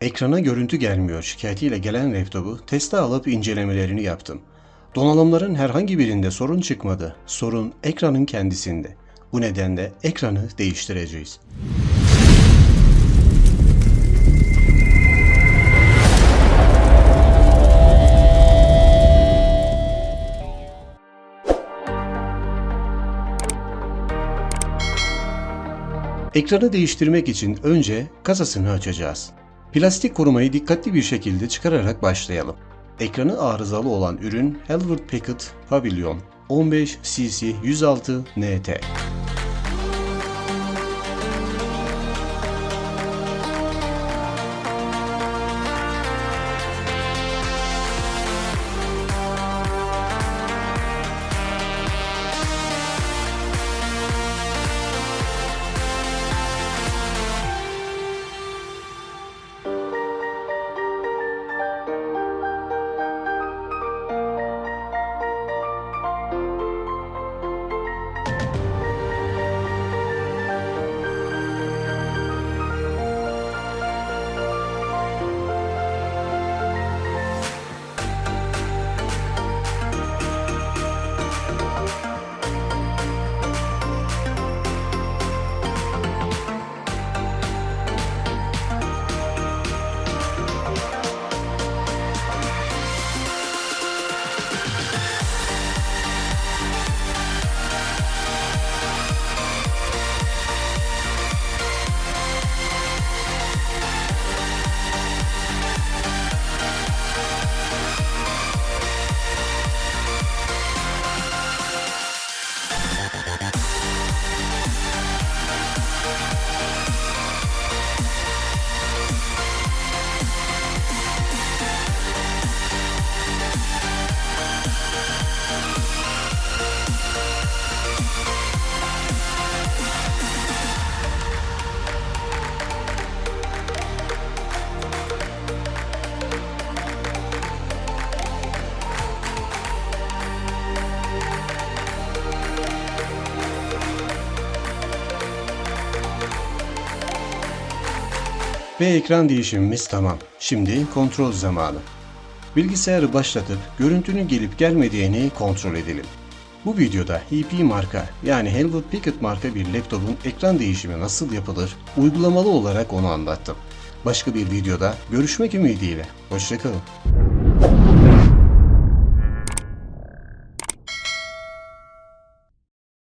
Ekrana görüntü gelmiyor şikayetiyle gelen laptopu teste alıp incelemelerini yaptım. Donanımların herhangi birinde sorun çıkmadı. Sorun ekranın kendisinde. Bu nedenle ekranı değiştireceğiz. Ekranı değiştirmek için önce kasasını açacağız. Plastik korumayı dikkatli bir şekilde çıkararak başlayalım. Ekranı arızalı olan ürün Halbert Packard Pavilion 15 cc 106 NT. Ve ekran değişimimiz tamam. Şimdi kontrol zamanı. Bilgisayarı başlatıp görüntünün gelip gelmediğini kontrol edelim. Bu videoda HP marka yani Helmut Pickett marka bir laptopun ekran değişimi nasıl yapılır uygulamalı olarak onu anlattım. Başka bir videoda görüşmek ümidiyle. Hoşçakalın.